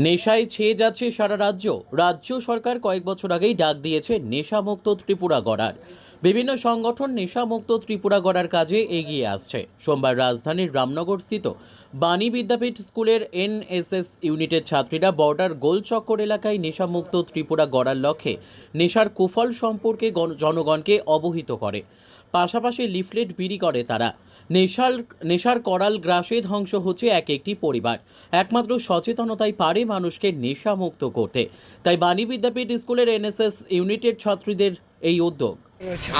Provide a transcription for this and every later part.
নেশায় ছেয়ে যাচ্ছে সারা রাজ্য। রাজ্য সরকার কয়েক বছর আগেই ডাক দিয়েছে নেশামুক্ত ত্রিপুরা গড়ার। বিভিন্ন সংগঠন নেশামুক্ত ত্রিপুরা গড়ার কাজে এগিয়ে আসছে। সোমবার রাজধানীর রামনগর স্থিত বাণী বিদ্যাপীঠ স্কুলের এনএসএস ইউনিটের ছাত্রীরা বর্ডার গোল চক্কর এলাকায় নেশামুক্ত ত্রিপুরা গড়ার লক্ষ্যে নেশার কুফল সম্পর্কে গণ- জনগণকে অবহিত করে। পাশাপাশি লিফলেট বিলি করে তারা। নেশার নেশার করাল গ্রাসে ধ্বংস হচ্ছে এক একটি পরিবার। একমাত্র সচেতনতাই পারে মানুষকে নেশামুক্ত করতে। তাই বাণী বিদ্যাপীঠ স্কুলের এনএসএস ইউনিটের ছাত্রীদের এই উদ্যোগ।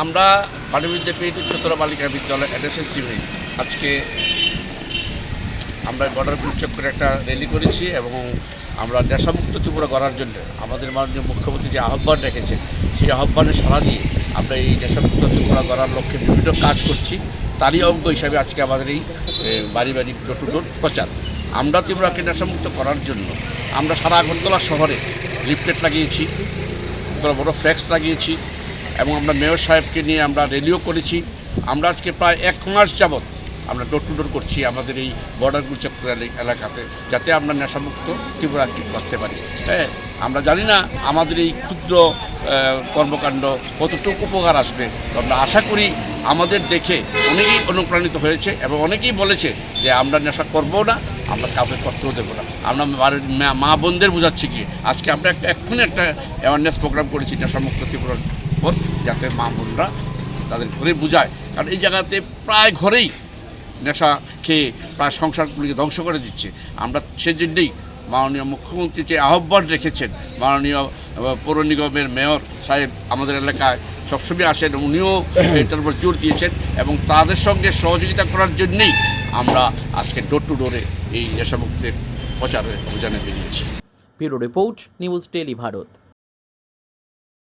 আমরা বাণী বিদ্যাপীঠ উচ্চতর বালিকা বিদ্যালয় এনএসএস ইউনিট আজকে আমরা বর্ডার বিচ্ছেদ করে একটা র্যালি করেছি এবং আমরা নেশামুক্ত ত্রিপুরা করার জন্য আমাদের মাননীয় মুখ্যমন্ত্রী যে আহ্বান রেখেছেন, সেই আহ্বানে সাড়া দিয়ে আমরা এই নেশামুক্ত ত্রিপুরা করার লক্ষ্যে বিভিন্ন কাজ করছি, তারই অঙ্গ হিসাবে আজকে আমাদের এই বাড়ি বাড়ি ডোর টু ডোর প্রচার। আমরা ত্রিপুরাকে নেশামুক্ত করার জন্য আমরা সারা আগরতলা শহরে লিফলেট লাগিয়েছি বড় বড় ফ্ল্যাক্স লাগিয়েছি এবং আমরা মেয়র সাহেবকে নিয়ে আমরা রেলিও করেছি। আমরা আজকে প্রায় এক মাস যাবৎ আমরা ডোর টু ডোর করছি আমাদের এই বর্ডার গুলচক্র এলাকাতে, যাতে আমরা নেশামুক্ত ত্রিপুরা করতে পারি। হ্যাঁ আমরা জানি না আমাদের এই ক্ষুদ্র কর্মকাণ্ড কতটুকু উপকার আসবে। আমরা আশা করি আমাদের দেখে অনেকেই অনুপ্রাণিত হয়েছে এবং অনেকেই বলেছে যে আমরা নেশা করব না, আমরা কাউকে করতেও দেবো না। আমরা মা- বোনদের বোঝাচ্ছি কি, আজকে আমরা একটা এক্ষুনি একটা অ্যাওয়ারনেস প্রোগ্রাম করেছি নেশামুক্ত ত্রিপুরার উপর, যাতে মা বোনরা তাদের ঘরে বোঝায়। কারণ এই জায়গাতে প্রায় ঘরেই নেশা খেয়ে প্রায় সংসারগুলিকে ধ্বংস করে দিচ্ছে। আমরা সেজন্যই মাননীয় মুখ্যমন্ত্রী যে আহ্বান রেখেছেন, মাননীয় পৌর নিগমের মেয়র সাহেব আমাদের এলাকায় সবসময় আসেন, উনিও এটার উপর জোর দিয়েছেন এবং তাদের সঙ্গে সহযোগিতা করার জন্যেই আমরা আজকে ডোর টু ডোরে এই নেশামুক্তের প্রচারে অভিযানে বেরিয়েছি। Bureau report, news tele Bharat.